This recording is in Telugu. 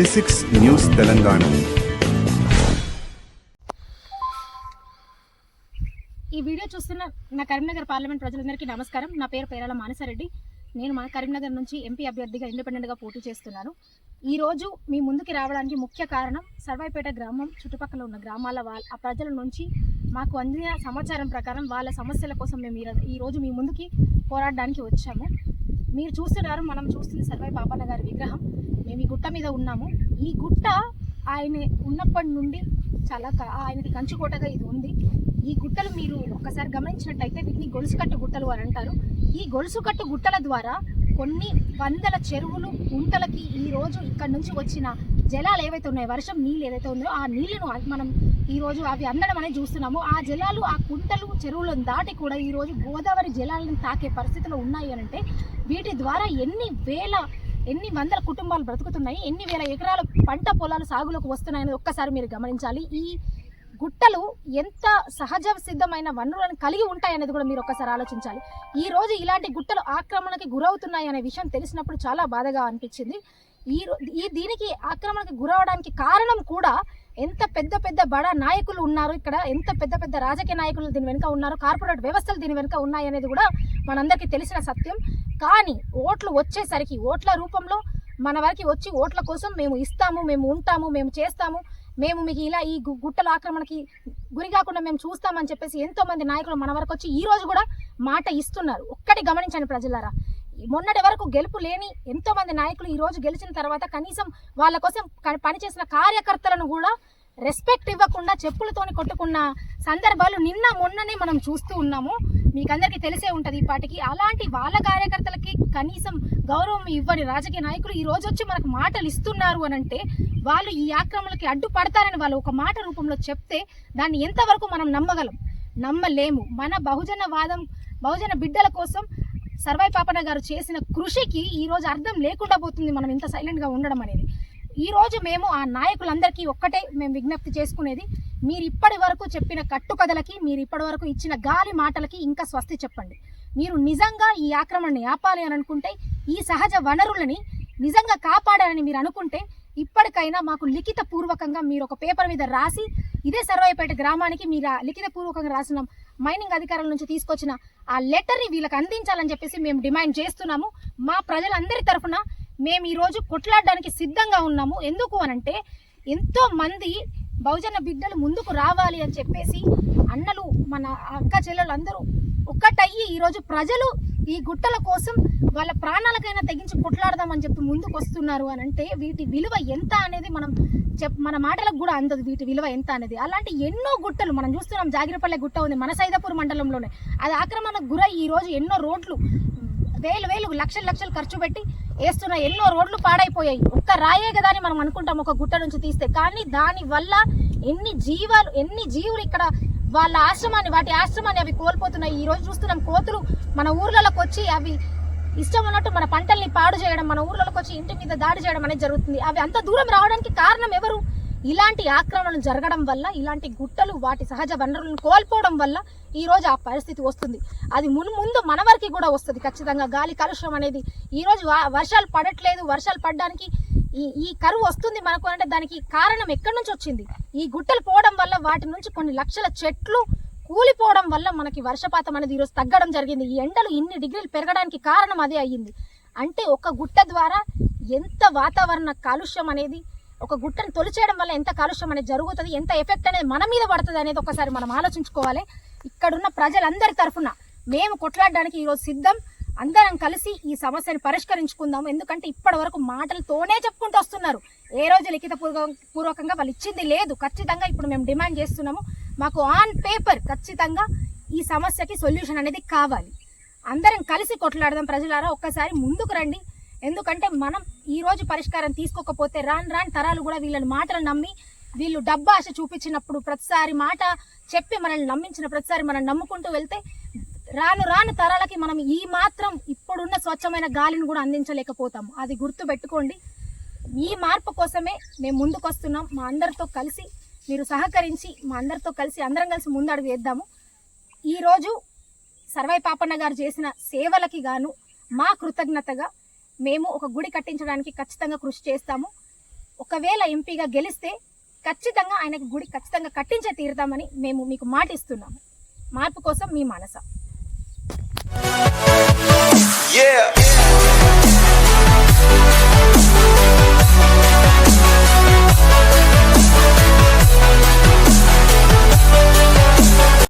జెసిక్స్ న్యూస్ తెలంగాణ. ఈ వీడియో చూస్తున్న నా కరీంనగర్ పార్లమెంట్ ప్రజలందరికీ నమస్కారం. నా పేరు పేరాల మానసారెడ్డి. నేను మన కరీంనగర్ నుంచి ఎంపీ అభ్యర్థిగా ఇండిపెండెంట్గా పోటీ చేస్తున్నాను. ఈ రోజు మీ ముందుకి రావడానికి ముఖ్య కారణం సర్వాయిపేట గ్రామం చుట్టుపక్కల ఉన్న గ్రామాల వాళ్ళ ఆ ప్రజల నుంచి మాకు అందిన సమాచారం ప్రకారం వాళ్ళ సమస్యల కోసం మేము ఈ- ఈ రోజు మీ ముందుకి పోరాడడానికి వచ్చాము. మీరు చూస్తున్నారు మనం చూస్తుంది సర్వై పాపన్న గారి విగ్రహం. మేము ఈ గుట్ట మీద ఉన్నాము. ఈ గుట్ట ఆయన ఉన్నప్పటి నుండి చాలా ఆయనది కంచుకోటగా ఇది ఉంది. ఈ గుట్టలు మీరు ఒక్కసారి గమనించినట్టయితే వీటిని గొలుసుకట్టు గుట్టలు అని అంటారు. ఈ గొలుసుకట్టు గుట్టల ద్వారా కొన్ని వందల చెరువులు గుంటలకి ఈ రోజు ఇక్కడ నుంచి వచ్చిన జలాలు ఏవైతే ఉన్నాయో వర్షం నీళ్ళు ఏదైతే ఉందో ఆ నీళ్ళను మనం ఈ రోజు అవి అందడం అనేది చూస్తున్నాము. ఆ జలాలు ఆ కుంటలు చెరువులను దాటి కూడా ఈ రోజు గోదావరి జలాలను తాకే పరిస్థితిలో ఉన్నాయి అని అంటే వీటి ద్వారా ఎన్ని వేల ఎన్ని వందల కుటుంబాలు బ్రతుకుతున్నాయి ఎన్ని వేల ఎకరాల పంట పొలాలు సాగులోకి వస్తున్నాయని ఒక్కసారి మీరు గమనించాలి. ఈ గుట్టలు ఎంత సహజ సిద్ధమైన వనరులను కలిగి ఉంటాయనేది కూడా మీరు ఒక్కసారి ఆలోచించాలి. ఈ రోజు ఇలాంటి గుట్టలు ఆక్రమణకి గురవుతున్నాయి అనే విషయం తెలిసినప్పుడు చాలా బాధగా అనిపించింది. ఈ ఈ దీనికి ఆక్రమణకి గురవడానికి కారణం కూడా ఎంత పెద్ద పెద్ద బడా నాయకులు ఉన్నారు ఇక్కడ ఎంత పెద్ద పెద్ద రాజకీయ నాయకులు దీని వెనుక ఉన్నారు కార్పొరేట్ వ్యవస్థలు దీని వెనుక ఉన్నాయి అనేది కూడా మనందరికీ తెలిసిన సత్యం. కానీ ఓట్లు వచ్చేసరికి ఓట్ల రూపంలో మన వారికి వచ్చి ఓట్ల కోసం మేము ఇస్తాము మేము ఉంటాము మేము చేస్తాము. మేము మీకు ఇలా ఈ గు- గుట్టల ఆక్రమణకి గురి కాకుండా మేము చూస్తామని చెప్పేసి ఎంతో మంది నాయకులు మన వరకు వచ్చి ఈ రోజు కూడా మాట ఇస్తున్నారు. ఒక్కటి గమనించండి ప్రజలారా మొన్నటి వరకు గెలుపు లేని ఎంతో మంది నాయకులు ఈరోజు గెలిచిన తర్వాత కనీసం వాళ్ళ కోసం పనిచేసిన కార్యకర్తలను కూడా రెస్పెక్ట్ ఇవ్వకుండా చెప్పులతోని కొట్టుకున్న సందర్భాలు నిన్న మొన్ననే మనం చూస్తూ ఉన్నాము. మీకు అందరికీ తెలిసే ఉంటుంది ఈ పాటికి అలాంటి వాళ్ళ కార్యకర్తలకి కనీసం గౌరవం ఇవ్వని రాజకీయ నాయకులు ఈ రోజు వచ్చి మనకు మాటలు ఇస్తున్నారు అని అంటే వాళ్ళు ఈ ఆక్రమణకి అడ్డుపడతారని వాళ్ళు ఒక మాట రూపంలో చెప్తే దాన్ని ఎంతవరకు మనం నమ్మగలం? నమ్మలేము. మన బహుజన వాదం బహుజన బిడ్డల కోసం సర్వై పాపన్న గారు చేసిన కృషికి ఈ రోజు అర్థం లేకుండా పోతుంది మనం ఇంత సైలెంట్గా ఉండడం అనేది. ఈ రోజు మేము ఆ నాయకులందరికీ ఒక్కటే మేము విజ్ఞప్తి చేసుకునేది మీరు ఇప్పటి వరకు చెప్పిన కట్టుకథలకి మీరు ఇప్పటి వరకు ఇచ్చిన గాలి మాటలకి ఇంకా స్వస్తి చెప్పండి. మీరు నిజంగా ఈ ఆక్రమణని ఆపాలి అని అనుకుంటే ఈ సహజ వనరులని నిజంగా కాపాడాలని మీరు అనుకుంటే ఇప్పటికైనా మాకు లిఖిత పూర్వకంగా మీరు ఒక పేపర్ మీద రాసి ఇదే సర్వేపేట గ్రామానికి మీరు ఆ లిఖిత పూర్వకంగా రాసిన. మైనింగ్ అధికారుల నుంచి తీసుకొచ్చిన ఆ లెటర్ని వీళ్ళకి అందించాలని చెప్పేసి మేము డిమాండ్ చేస్తున్నాము. మా ప్రజలందరి తరఫున మేము ఈరోజు కొట్లాడడానికి సిద్ధంగా ఉన్నాము. ఎందుకు అనంటే ఎంతో మంది బహుజన బిడ్డలు ముందుకు రావాలి అని చెప్పేసి అన్నలు మన అక్క చెల్లెలు అందరూ ఒక్కటయ్యి ఈరోజు ప్రజలు ఈ గుట్టల కోసం వాళ్ళ ప్రాణాలకైనా తెగించి కొట్లాడదామని చెప్పి ముందుకు వస్తున్నారు అని అంటే వీటి విలువ ఎంత అనేది మనం చెప్ మన మాటలకు కూడా అందదు వీటి విలువ ఎంత అనేది. అలాంటి ఎన్నో గుట్టలు మనం చూస్తున్నాం. జాగిరపల్లె గుట్ట ఉంది. మన సైదాపూర్ మండలంలోనే. అది ఆక్రమణకు గురై ఈరోజు ఎన్నో రోడ్లు వేలు వేలు లక్షలు లక్షలు ఖర్చు పెట్టి వేస్తున్న ఎన్నో రోడ్లు పాడైపోయాయి. ఒక్క రాయే కదా అని మనం అనుకుంటాం ఒక గుట్ట నుంచి తీస్తే. కానీ దాని వల్ల ఎన్ని జీవాలు ఎన్ని జీవులు ఇక్కడ వాళ్ళ ఆశ్రమాన్ని వాటి ఆశ్రమాన్ని అవి కోల్పోతున్నాయి. ఈ రోజు చూస్తున్నాం కోతులు మన ఊర్లలోకి వచ్చి అవి ఇష్టం ఉన్నట్టు మన పంటల్ని పాడు చేయడం మన ఊర్లలోకి వచ్చి ఇంటి మీద దాడి చేయడం అనేది జరుగుతుంది. అవి అంత దూరం రావడానికి కారణం ఎవరు? ఇలాంటి ఆక్రమణలు జరగడం వల్ల ఇలాంటి గుట్టలు వాటి సహజ వనరులను కోల్పోవడం వల్ల ఈ రోజు ఆ పరిస్థితి వస్తుంది. అది మున్ ముందు మన వరకు కూడా వస్తుంది ఖచ్చితంగా. గాలి కాలుష్యం అనేది ఈ రోజు వర్షాలు పడట్లేదు. వర్షాలు పడడానికి ఈ ఈ కరువు వస్తుంది మనకు అంటే దానికి కారణం ఎక్కడి నుంచి వచ్చింది? ఈ గుట్టలు పోవడం వల్ల వాటి నుంచి కొన్ని లక్షల చెట్లు కూలిపోవడం వల్ల మనకి వర్షపాతం అనేది ఈరోజు తగ్గడం జరిగింది. ఈ ఎండలు ఇన్ని డిగ్రీలు పెరగడానికి కారణం అదే అయ్యింది. అంటే ఒక గుట్ట ద్వారా ఎంత వాతావరణ కాలుష్యం అనేది ఒక గుట్టను తొలిచేయడం వల్ల ఎంత కాలుష్యం అనేది జరుగుతుంది ఎంత ఎఫెక్ట్ అనేది మన మీద పడుతుంది అనేది ఒకసారి మనం ఆలోచించుకోవాలి. ఇక్కడున్న ప్రజలందరి తరఫున మేము కొట్లాడడానికి ఈరోజు సిద్ధం. అందరం కలిసి ఈ సమస్యను పరిష్కరించుకుందాం ఎందుకంటే ఇప్పటి వరకు మాటలతోనే చెప్పుకుంటూ వస్తున్నారు. ఏ రోజు లిఖిత పూర్వకంగా వాళ్ళు ఇచ్చింది లేదు. ఖచ్చితంగా ఇప్పుడు మేము డిమాండ్ చేస్తున్నాము. మాకు ఆన్ పేపర్ ఖచ్చితంగా ఈ సమస్యకి సొల్యూషన్ అనేది కావాలి. అందరం కలిసి కొట్లాడదాం ప్రజలారా. ఒక్కసారి ముందుకు రండి. ఎందుకంటే మనం ఈ రోజు పరిష్కారం తీసుకోకపోతే రాను రాని తరాలు కూడా వీళ్ళని మాటలు నమ్మి వీళ్ళు డబ్బు ఆశ చూపించినప్పుడు ప్రతిసారి మాట చెప్పి మనల్ని నమ్మించిన ప్రతిసారి మనం నమ్ముకుంటూ వెళ్తే రాను రాను తరాలకి మనం ఈ మాత్రం ఇప్పుడున్న స్వచ్ఛమైన గాలిని కూడా అందించలేకపోతాం. అది గుర్తు పెట్టుకోండి. ఈ మార్పు కోసమే మేము ముందుకొస్తున్నాం. మా అందరితో కలిసి మీరు సహకరించి మా అందరితో కలిసి అందరం కలిసి ముందడుగు వేద్దాము. ఈరోజు సర్వై పాపన్న గారు చేసిన సేవలకి గాను మా కృతజ్ఞతగా మేము ఒక గుడి కట్టించడానికి ఖచ్చితంగా కృషి చేస్తాము. ఒకవేళ ఎంపీగా గెలిస్తే ఖచ్చితంగా ఆయనకు గుడి ఖచ్చితంగా కట్టించే తీరుతామని మేము మీకు మాటిస్తున్నాము. మార్పు కోసం మీ మనస. Yeah.